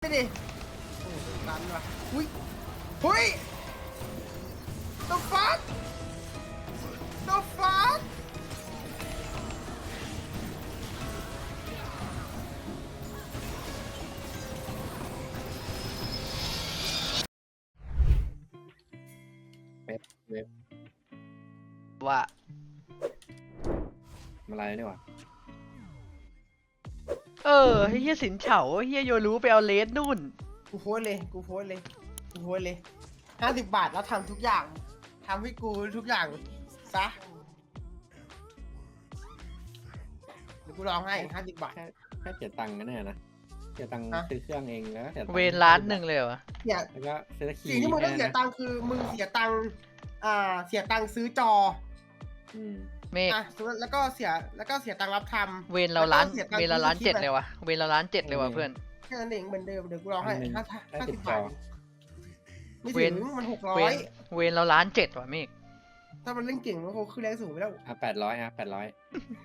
ไม่ดิโอ้โหรันว่ะอุ้ยเฮ้ย the fuck the fuck เว็บว่ามาอะไรเนี่ยวะ เออไอ้เฮียสินเฉาเฮียโยรู้ไปเอาเลสนู่น กูโพสต์เลย กูโพสต์เลย กูโพสต์เลยห้าสิบบาทแล้วทำทุกอย่างทำให้กูทุกอย่างซะเดี๋ยวกูลองให้ห้าสิบบาท แค่แค่เสียตังค์กันแน่นะเสียตังค์ฮะ ซื้อเครื่องเองแล้วก็เสียตังค์เวนล้านหนึ่งเลยเหรอเนี่ยแล้วก็ซื้อคีสิ่งที่มึงต้องแค่เสียนั้นตังค์คือมึงเสียตังค์อ่าเสียตังค์ซื้อจอ อืม เมฆอะแล้วก็เสียแล้วก็เสียตังค์รับทำเวนเราล้านแล้วก็เสียตังค์เวนเราล้านซื้อเจ็ดคลิปอะเลยวะเวนเราล้านเจ็ดเลยวะเพื่อน แค่นั้นเองเหมือนเดิมเดี๋ยวกูลองให้อันหนึ่งห้าได้ห้าติสิดบจบาอทไม่เว้ถึน งมันหกร้อเวยนเวนเราล้านเจ็ดว่ะเมฆถ้ามันเล่นเก่งมันคงขึ้นแรงสูงไปแล้วอะแปดร้อยอะแปดร้อย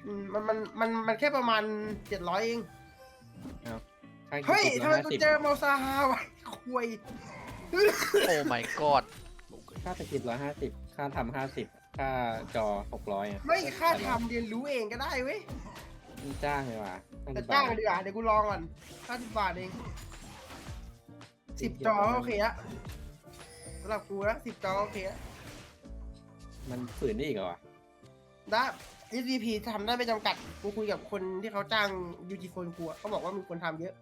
อืมมันมันมันมันแค่ประมาณเจ็ดร้อยเองค่าเฮ้ยกิทำนไมร้อยกูห้าสิบเจอเมาซาฮาวะคุยโอ้ my god ค่าสกิปร้อยห้าสิบค่าทำห้าสิบ ค่าจอหกร้อยอะไม่ค่าทำเรียนรู้เองก็ได้เว้ยจ้างเลยว่ะแต่จ้างดีกว่าเดี๋ยวกูลองก่อนห้าสิบบาทเองสิบจอก็โอเคละสำหรับกูนะสิบจอก็โอเคละมันฝืนได้อีกเหรอวะได้ SVP ทำได้ไม่จำกัด กูคุยกับคนที่เขาจ้าง UG โฟนกูอะเขาบอกว่ามีคนทำเยอะ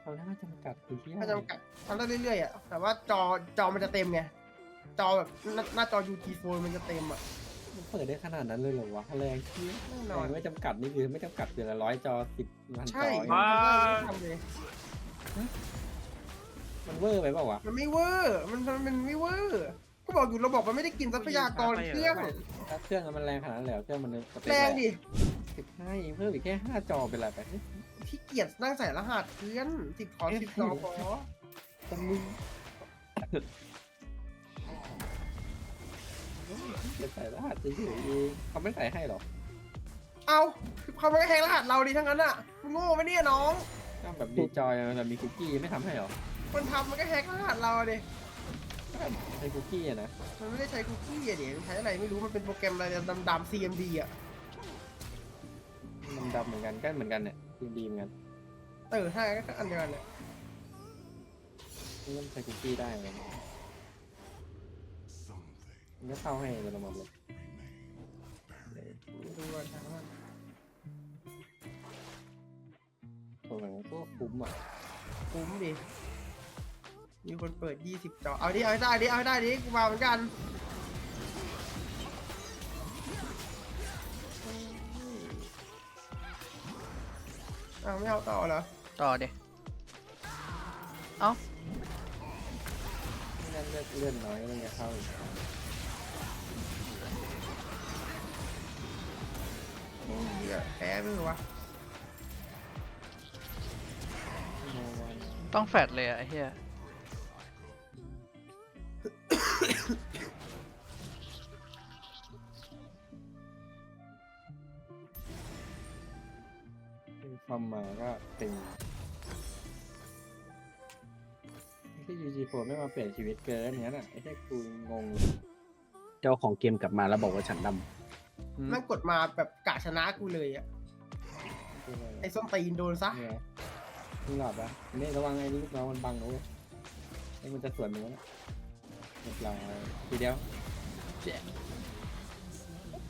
เขาน่าจำกัดคือที่ไม่จำกัดทำได้เรื่อยๆอะแต่ว่าจอจอมันจะเต็มไง จอแบบหน้าหน้าจอ UG โฟนมันจะเต็มอะมันเปิดได้ขนาดนั้นเลยเหรอวะแรงที่แน่นแรอนงไม่จำกัดนี่คือไม่จำกัดเดือนละร้อยจอสิบพันจใช่อมันเนี่ยทำเลยมันเวอร์ไปเปล่าวะมันไม่เวอร์มันมันไม่เวอร์ก็บอกอยู่ระบบมันไม่ได้กินทรัพยากรเครื่องถ้าเครื่องมันแรงขนาดนั้นเลยเหรอเครื่องมันสเปคแรงดิสิบห้าเพิ่มอีกแค่ห้าจอเป็นไรไปที่เกียจนั่งใส่รหัสเพื่อนสิบขอสิบจอพอตะมึง จะใส่รหัสจะอยู่เองเขาไม่ใส่ให้หรอเอาเขาไม่ให้แฮกรหัสเราดิทั้งนั้นอะมึงโง่ไหมเนี่ยน้องก็แบบมีจอยแบบมีคุกกี้ไม่ทำให้หรอคนทำมันก็แฮกรหัสเราดิใช้คุกกี้อะนะมันไม่ได้ใช้คุกกี้อะเดี๋ยวมันใช้อะไรไม่รู้มันเป็นโปรแกรมอะไรดำๆ CMD อะมันดำเหมือนกันก็เหมือนกันเนี่ยดีดีเหมือนกันเออใช่ก็อันเดียวกันเลยมันใช้คุกกี้ได้เลย มันก็เข้าให้อัตโนมัติเลยดูก่อนทางว่าตัวมันก็คุ้มอะคุ้มดิ มีคนเปิด 20จอเอาดิ เอาให้ได้ดิ เอาให้ได้ดิ กูมาเหมือนกันอ้าวไม่เอาต่อเหรอต่อดิไม่งั้นเลือดเลื่อนน้อยก็ต้องจะเข้าอีก เหี้ยแพ้ไม่เหรอวะต้องแฟดเลยอะไอ้เฮียทำมาก็เป็นที่ยูจีโฟไม่มาเปลี่ยนชีวิตเกินอย่างนั้นอะไอ้แค่กูงงเจ้าของเกมกลับมาแล้วบอกว่าฉันด แม่งกดมาแบบกะชนะกูเลยอะไอ้ส้มตีนโดนซะเนี่ยมึงหลับปะนี่ระวังไอ้ลูกน้องมันบังนะเว้ยไอ้มันจะสวนมึงนะเรียบร้อยทีเดียว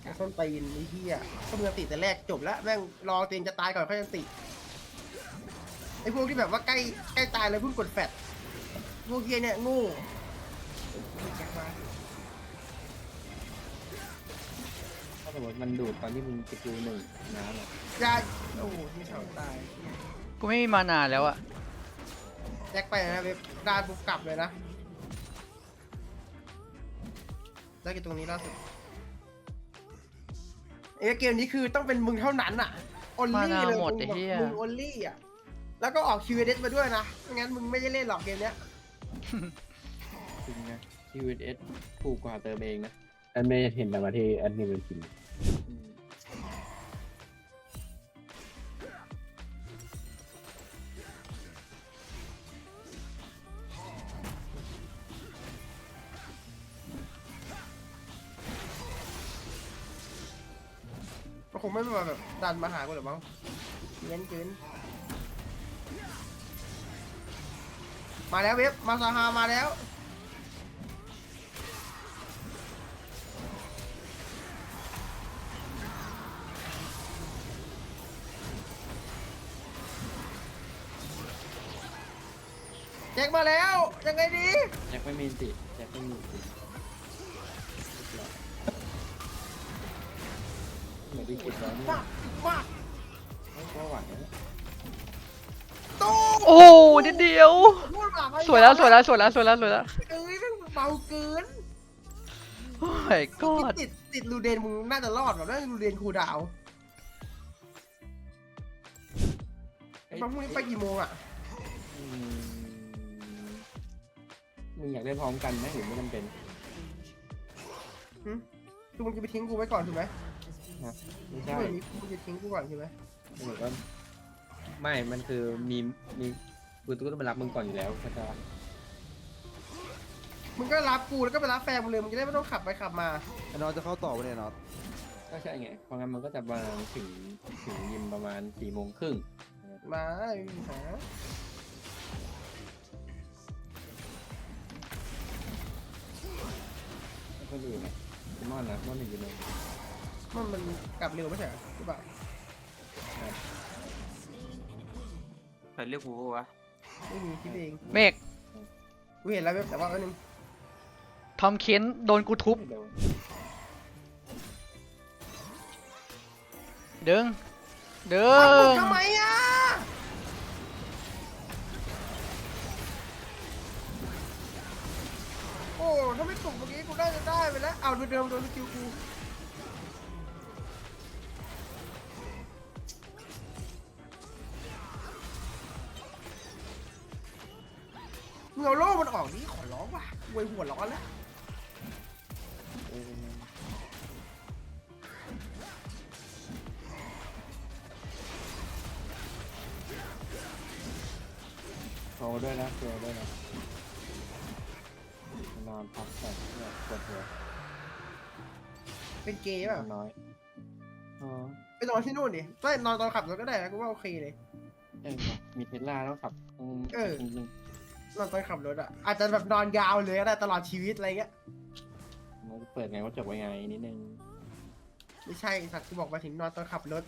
ไอ้ส้มตีนไอ้เหี้ยก็มึงติแต่แรกจบแล้วแม่งรอตัวเองจะตายก่อนค่อยจะติไอ้พวกที่แบบว่าใกล้ใกล้ตายเลยเพิ่งกดแฟดพวกเฮียเนี่ยโง่ สมมติมันดูดตอนที่มึงจะกูหนึ่งน้ำอะยาโอ้โหไม่เฉาตายกูไม่มีมานานแล้วอะแจ็คไปนะเว็บได้ปุ๊บกลับเลยนะได้กี่ตรงนี้ล่าสุดไอ้เกมนี้คือต้องเป็นมึงเท่านั้นอะออนมาลี่นาเลยหมดมึไอ้งแบบเฮียมึงออนลี่อะแล้วก็ออกคิวเอสมาด้วยนะไม่งั้นมึงไม่ได้เล่นหรอกเกมเนี้ยจริงนะ QS ถูกกว่าเติมเองนะำฉันไม่เห็นแต่มาที่แอดมินเป็นจริง มันคงไม่มาแบบดันมาหากูหรอกมั้งเงี้นเกินมาแล้วเว็บมาซาฮามาแล้ว แจ็คมาแล้ว ยังไงดีแจ็คไม่มีสิแจ็คไม่มีสิเหมือนที่คิดแล้วนี่มากมากก็หวังนะตู้โอ้โหนิดเดียว พูดมาไม่สวยแล้วสวยแล้วสวยแล้วสวยแล้วสวยแล้วเอ้ยแม่งเบาเกินโอ้ยกอดติดติดรูเดนมึงน่าจะรอดแบบน่าจะรูเดนครูดาวเอ้ยบางพรุ่งนี้ไปกี่โมงอะอืม มึงอยากได้พร้อมกันไหมหรือไม่จำเป็นคือมึงจะไปทิ้งกูไว้ก่อนถูกไหมไม่ที่ใช่แบบนี้มึงจะทิ้งกูก่อนใช่ไหมหรือว่าไม่ มันคือมีมีกูต้องไปรับมึงก่อนอยู่แล้วเข้าใจปะมึงก็รับกูแล้วก็ไปรับแฟนมึงเลยมึงจะได้ไม่ต้องขับไปขับมา ไอ้น็อตจะเข้าต่อไปเนี่ยน็อตก็ใช่ไง เพราะงั้นมันก็จะมาถึงถึงยิมประมาณสี่โมงครึ่งมาไม่มีปัญหา แล้วก็ดูนะมอนนะมอนหนึ่งกิโลมันมันกลับเร็วไม่ใช่เหรอหรือเปล่าใครเรียกกูวะไม่มีคิดเองเมฆกูเห็นแล้วเว็บแต่ว่าอันนึงทอมเคนโดนกูทุบ ไม่โดนดึงดึอ้าวมึงงทำไมอะโอ้ถ้าไม่ตกเมื่อกี้กู น่าจะได้ไปแล้ว เอาดูเดิมโดนสกิลกูมึงเอาโล่มันออกนี่ขอร้องว่ะเวยหัวร้อนแล้วโชว์ด้วยนะโชว์ด้วยนะนอนพักแต่เนี่ย ปวดหัวเป็นเกย์เปล่ะน้อยอ๋อไปนอนที่นู่นดิไม่นอนตอนขับรถก็ได้นะกูว่าโอเคเลย เออว่ะมีเทสลาแล้วขับอืมเออ จริงนอนตอนขับรถอะอาจจะแบบนอนยาวเลยก็ได้ตลอดชีวิตอะไรเงี้ย ๆมันเปิดไงว่าจบไว้ไงนิดนึง ไม่ใช่ไอ้สัตว์กูบอกมาถึงนอนตอนขับรถ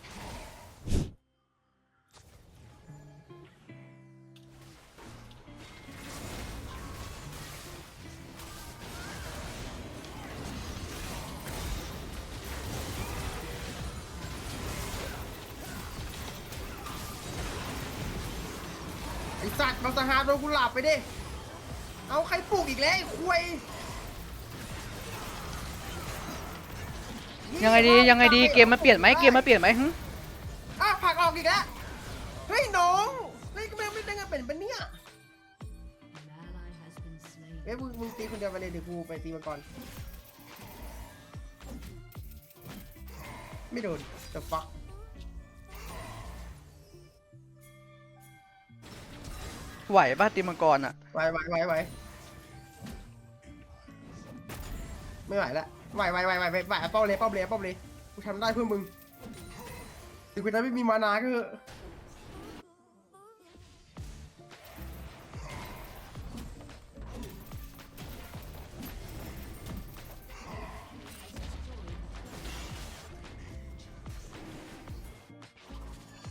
ดนกูหลับไปดิ เอาใครปลูกอีกแล้วไอ้ควยยังไงดียังไงดีเกมมันเปลี่ยนไหมเกมมันเปลี่ยนไหมหึอะผลักออกอีกแล้ว เฮ้ยน้องเฮ้ยไม่ไม่ได้เงินเป็นปะเนี่ยเอ้ยมึงมึงตีคนเดียวไปเลยเดี๋ยวกูไปตีมังกรไม่โดน the fuck ไหวป่ะตีมังกรอะ ไหวไหวไหวไหวไม่ไหวละไหวไหวไหวไหวไหวไหวเอาเป้าเลยเป้าเลยเป้าเลยกูทำได้เพื่อมึงถึงกูจะไม่มีมานาก็เถอะ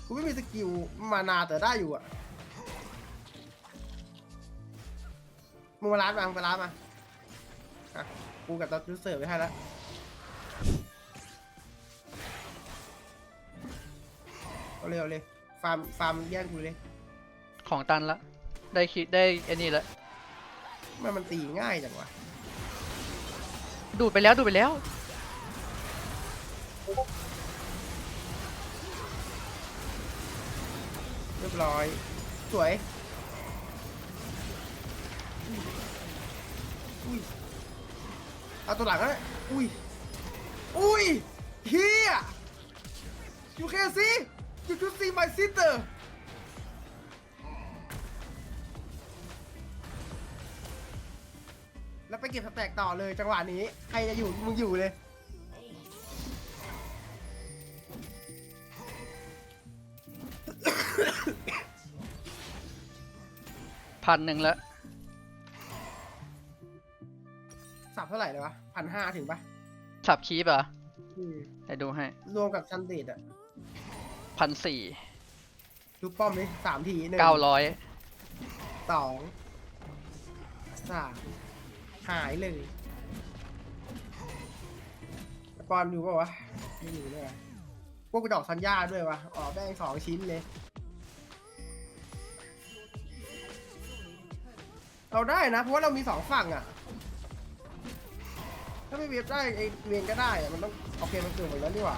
กูไม่มีสกิลมานาแต่ได้อยู่อะ มึงมาร้านมามึงไปร้านมาอะกูกับตอนจูเสิร์ฟไปให้แล้วเอาเร็วเลยฟาร์มฟาร์มแย่งกูเลยของตันละ ได้คิดได้ไอ้นี่ละ มันมันตีง่ายจังวะดูดไปแล้วดูดไปแล้ว เรียบร้อย สวย อุ้ยเอาตัวหลังนะอุ้ย อุ้ยเฮีย you can see you can see my sister แล้วไปเก็บสแต็กต่อเลยจังหวะนี้ ใครจะอยู่ มึงอยู่เลย พันหนึ่งแล้วาไหร่เลยวะพันห้าถึงปะสับคีบเหรอะอืมไปดูให้รวมกับชันเดดอะพันสี่ดูป้อมนี่สามทีหนึ่งเก้าร้อยสองสามหายเลยปอนอยู่ปะวะไม่อยู่เลยพวกกระดอกซันย่าด้วยวะอ๋อแบ่งสองชิ้นเลย เราได้นะ เพราะว่าเรามีสองฝั่งอะ ถ้าไม่เวียบได้ไอเวียนก็ได้อะมันต้องโอเคมันเกิดหมดแล้วนี่หว่า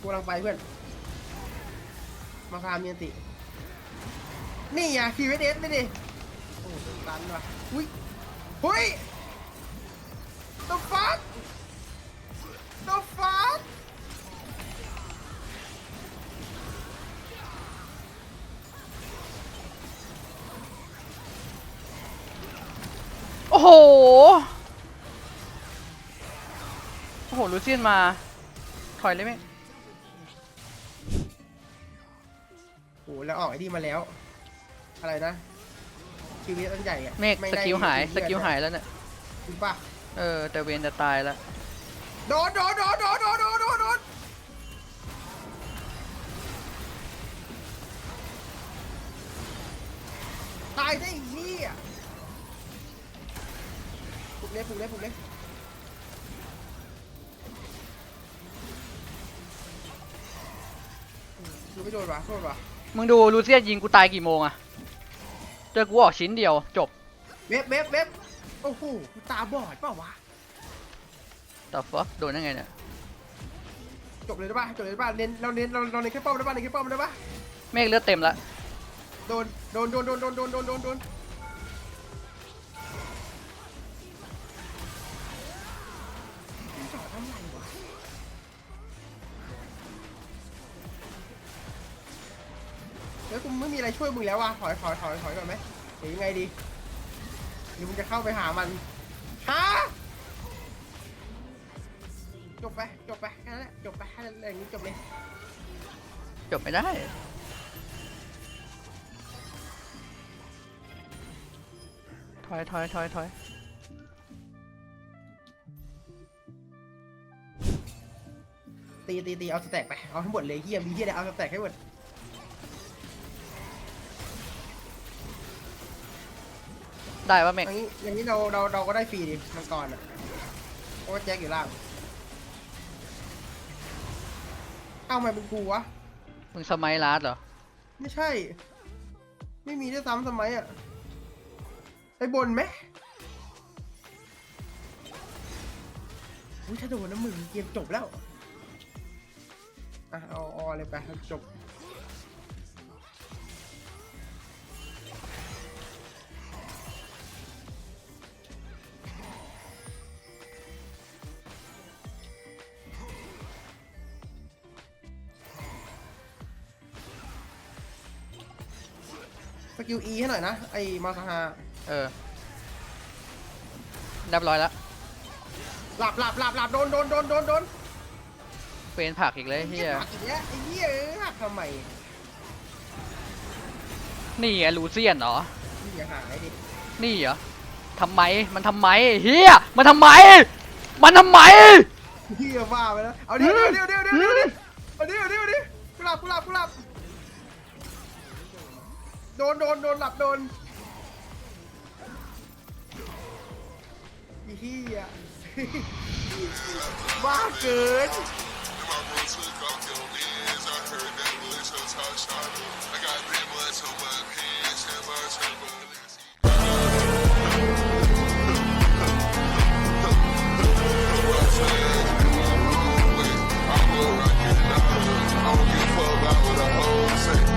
กูกำลังไปเพื่อนมาคามเมียนติ นี่อย่าคีเวเดสไปดิโอ้โหตันว่ะอุ้ยเฮ้ย ลูเซียนมา ถอยเลยไหมโอ้โหแล้วออกไอ้นี่มาแล้ว อะไรนะคีเวสอันใหญ่อะเมฆไสกิลหายไเลืสอดกิลหายแล้วเนี่ยจริงป่ะเออแต่เวนจะตายแล้วโดนโดนโดนโดนโดนโดนโดนโดนตายได้อีกนี่อะปลุกเล็ปลุกเล็ปลุกเล็ ดูไม่โดนวะโทษวะมึงดูลูเซียนยิงกูตายกี่โมงอะเจอกูออกชิ้นเดียวจบ เว็บเว็บเว็บโอ้โหกูตาบอดเปล่าวะ แต่ฟักโดนยังไงเนี่ยจบเลยได้ป่ะจบเลยได้ป่ะเน้นเราเน้นเราเราเน้นแค่ป้อมได้ป่ะเน้นแค่ป้อมได้ป่ะเมฆเลือดเต็มละ โดน โดน โดน โดน โดน โดน โดน โดน เฮ้ยกูไม่มีอะไรช่วยมึงแล้วว่ะถอยถอยถอยถอยก่อนไหมหรือยังไงดีหรือมึงจะเข้าไปหามันฮะจบไปจบไปแค่นั้นแหละจบไปแค่นั้นอย่างนี้จบเลยจบไม่ได้ ถอยถอยถอยถอยตีตีตีเอาสแต็กไปเอาทั้งหมดเลยเฮียมีเฮียเนี่ยเอาสแต็กให้หมด ได้ปะเมอฆย่างนี้อย่างนี้เราเราเราก็ได้ฟรีดิมังกรอะเพราะว่าแจ็คอยู่ล่างเอ้าทำไมเป็นกูวะ มึงสมัยลาดเหรอ ไม่ใช่ ไม่มีด้วยซ้ำสมัยอะไปบนไหมอุ้ยถ้าโดนนะมึงเกมจบแล้ว อะเอาเอาเลยไปจบ กิล E ให้หน่อยนะ ไอ้มาซาฮาเออเรียบร้อยแล้วหลับหลับหลับหลับโดนโดนโดนโดนโดนเวนผักอีกเลยเฮียหักอีกแล้วไอ้เหี้ยเอ้ยหักทำไมนี่ไงลูเซียนเหรอนี่อย่าหายดินี่เหรอทำไมมันทำไมเฮียมันทำไม มันทำไมเหี้ยบ้าไปแล้วเอาเดี๋ยวเดี๋ยวเดี๋ยวเดี๋ยวเดี๋ยวเดี๋ยวเอาเดี๋ยวเดี๋ยวเดี๋ยวกูหลับกูหลับกูหลับ โดนโดนโดนหลับโดนอีเหี้ยบ้าเกิน I got that much on my pants, that much on my legs. 我。